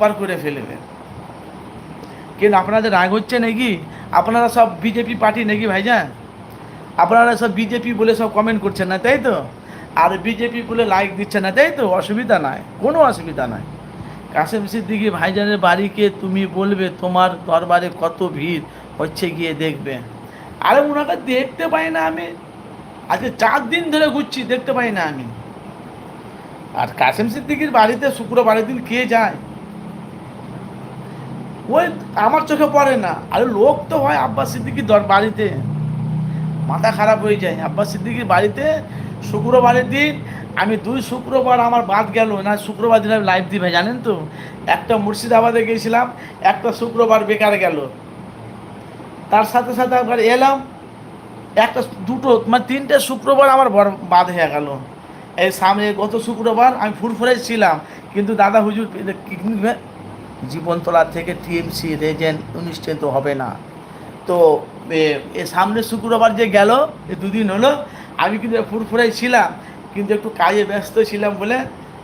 পার করে ফেলবে কিন্তু আপনাদের রাগ হচ্ছে নাকি? আপনারা সব বিজেপি পার্টি নাকি ভাইজান? আপনারা সব বিজেপি বলে সব কমেন্ট করছেন না, তাই তো? আর বিজেপি বলে লাইক দিচ্ছে না, তাই তো? অসুবিধা নাই, কোনো অসুবিধা নাই। কাসেম সিদ্দিকি, ভাইজানের বাড়িকে তুমি বলবে তোমার দরবারে কত ভিড়, হচ্ছে গিয়ে দেখবে। আরে ওনাকে দেখতে পাই না আমি। আজকে চার দিন ধরে ঘুরছি, দেখতে পাই না আমি। আর কাশেম সিদ্দিকির বাড়িতে শুক্রবারের দিন কে যায়? ওই আমার চোখে পড়ে না। আরে লোক তো হয় আব্বাস সিদ্দিকির দর বাড়িতে। মাথা খারাপ হয়ে যায়। আব্বাস সিদ্দিকির বাড়িতে শুক্রবারের দিন আমি দুই শুক্রবার আমার বাদ গেল। না, শুক্রবার দিন আমি লাইভ দিবে, জানেন তো? একটা মুর্শিদাবাদে গেছিলাম, একটা শুক্রবার বেকার গেল। তার সাথে সাথে আবার এলাম, একটা দুটো মানে তিনটে শুক্রবার আমার বাদ হয়ে গেল। এই সামনে গত শুক্রবার আমি ফুরফুরে ছিলাম, কিন্তু দাদা হুজুর জীবনতলা থেকে টিএমসি রেজেন্ট অনুষ্ঠান তো হবে না। তো, এ- সামনে শুক্রবার যে গেল, এ দুদিন হলো, আমি কিন্তু ফুরফুরাই ছিলাম, কিন্তু একটু কাজে ব্যস্ত ছিলাম বলে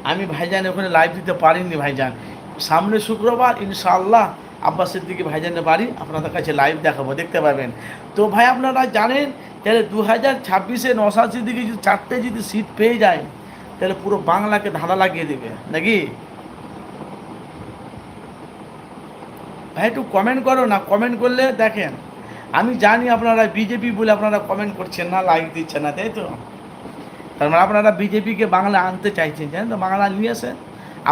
আমি ভাইজান ওখানে লাইভ দিতে পারিনি ভাইজান। সামনে শুক্রবার, ইনশাআল্লাহ আব্বাসের দিকে ভাইজানের বাড়ি আপনাদের কাছে লাইভ দেখাবো, দেখতে পাবেন তো ভাই, আপনারা জানেন, তাহলে দু হাজার ছাব্বিশে নশা দিকে যদি চারটে যদি সিট পেয়ে যায়, তাহলে পুরো বাংলাকে ধাঁধা লাগিয়ে দেবে, নাকি? ভাই, একটু কমেন্ট করো না কমেন্ট করলে দেখেন, আমি জানি আপনারা বিজেপি বলে আপনারা কমেন্ট করছেন না লাইক দিচ্ছেন না, তাই তো? তার মানে আপনারা বিজেপিকে বাংলায় আনতে চাইছেন, জানেন তো? বাংলা নিয়ে আসেন।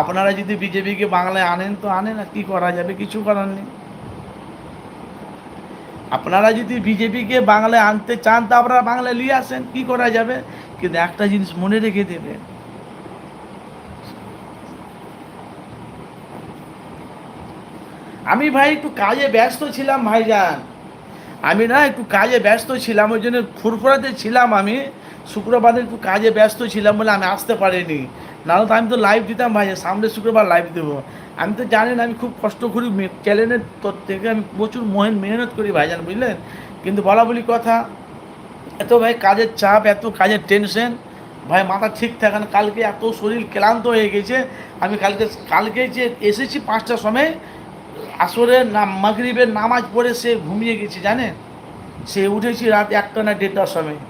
আপনারা যদি বিজেপিকে বাংলায় আনেন তো আনেন না কী করা যাবে? কিছু করার নেই। আপনারা যদি বিজেপিকে বাংলায় আনতে চান, তো আপনারা বাংলায় নিয়ে আসেন, কী করা যাবে? কিন্তু একটা জিনিস মনে রেখে দেবে আমি ভাই একটু কাজে ব্যস্ত ছিলাম ভাইজান। আমি না একটু কাজে ব্যস্ত ছিলাম, ওই জন্য ফুরফুরাতে ছিলাম আমি। শুক্রবারে একটু কাজে ব্যস্ত ছিলাম বলে আমি আসতে পারিনি। নাহলে তো আমি তো লাইভ দিতাম ভাই, সামনে শুক্রবার লাইভ দেবো। আমি তো জানেন আমি খুব কষ্ট করি চ্যানেলের তোর থেকে আমি প্রচুর মহেন মেহনত করি ভাইজান, বুঝলেন? কিন্তু বলা বলি কথা, এত ভাই কাজের চাপ, এত কাজের টেনশন ভাই মাথা ঠিক থাকে না, কালকে এত শরীর ক্লান্ত হয়ে গেছে। আমি কালকে কালকে যে এসেছি পাঁচটার সময় আসরের নাম মাগরিবের নামাজ পড়ে সে ঘুমিয়ে গেছে, জানেন? সে উঠেছি রাত একটা না দেড়টার সময়।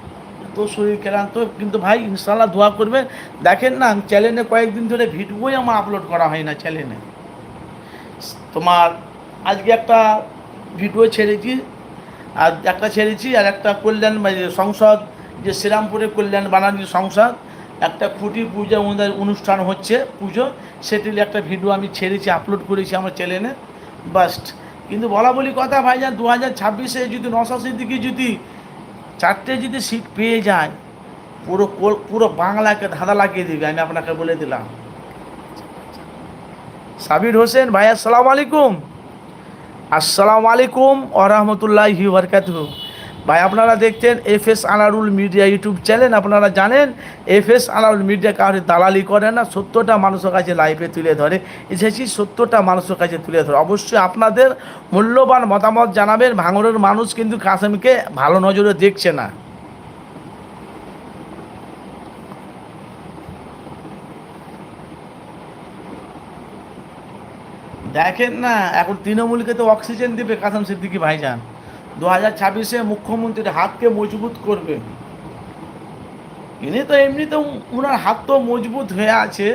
তো শরীর ক্লান্ত, কিন্তু ভাই ইনশাল্লাহ দোয়া করবে দেখেন না চ্যানেলে কয়েকদিন ধরে ভিডিওই আমার আপলোড করা হয় না চ্যানেলে তোমার, আজকে একটা ভিডিও ছেড়েছি, আর একটা ছেড়েছি, আর একটা কল্যাণ সংসদ, যে শ্রীরামপুরে কল্যাণ বানানি সংসদ, একটা খুঁটি পূজা অনুষ্ঠান হচ্ছে, পুজো। সেটির একটা ভিডিও আমি ছেড়েছি আপলোড করেছি আমার চ্যানেলে বাস্ট। কিন্তু বলা বলি কথা, ভাইজান দু হাজার ছাব্বিশে যদি নশা দিকে যদি চারটে যদি সিট পেয়ে যায়, পুরো পুরো বাংলাকে ধাঁধা লাগিয়ে দিবে, আমি আপনাকে বলে দিলাম। সাবির হোসেন, ভাই, আসসালামু আলাইকুম। আসসালামু আলাইকুম ওরহমতুল্লাহি বরকাতুহু। ভাই, আপনারা দেখছেন F S Anarul media YouTube channel. আপনারা জানেন এফ এস আনারুল মিডিয়া কাউকে দালালি করে না সত্যটা মানুষের কাছে লাইভে তুলে ধরে। এসেছি সত্যটা মানুষের কাছে তুলে ধরে। অবশ্যই আপনাদের মূল্যবান মতামত জানাবেন। ভাঙড়ের মানুষ কিন্তু কাসেমকে ভালো নজরে দেখছে না। দেখেন না, এখন তৃণমূলকে তো অক্সিজেন দেবে কাসম সিদ্দিকি ভাইজান। দু হাজার ছাব্বিশে মুখ্যমন্ত্রীর হাতকে মজবুত করবে। ইনি তো এমনি তো ওনার হাত তো মজবুত হয়ে আছে,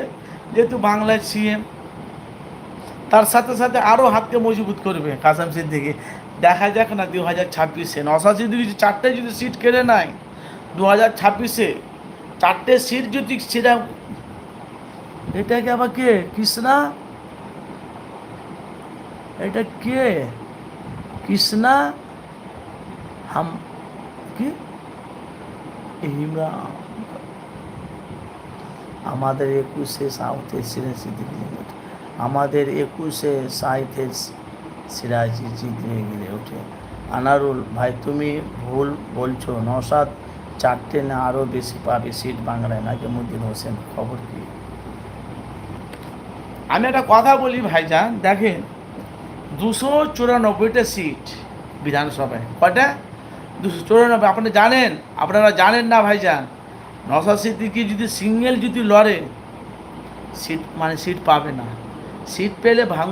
যেহেতু বাংলার সিএম। তার সাথে সাথে আরও হাতকে মজবুত করবে কাসাম সিদ্দিকি। দেখা যাক না দু হাজার ছাব্বিশে। নশা সিদ্দিকি চারটে যদি সিট কেড়ে নেয়, দু হাজার ছাব্বিশে চারটে সিট যদি সেটা এটাকে আবার কে? কৃষ্ণা? এটা কে? কৃষ্ণা? হাম কি? ইমরান আমাদের একুশে সাউথে সিরাজ সিদ্দিকি আমাদের একুশে সাইথে সিরাজি জিতবে গিলে ওঠে। আনারুল, ভাই তুমি ভুল বলছো। নসাদ চারটে না আরও বেশি পাবে সিট বাংলায়? নাজিমুদ্দিন হোসেন, খবর কি? আমি একটা কথা বলি ভাইজান, দেখেন দুশো চুরানব্বইটা সিট বিধানসভায়। কয়টা? চুরানব্বই, আপনি জানেন? আপনারা জানেন না, ভাইজান? নশা সিদ্দিকি যদি সিঙ্গেল যদি লড়ে, সিট মানে সিট পাবে না। সিট পেলে ভাঙ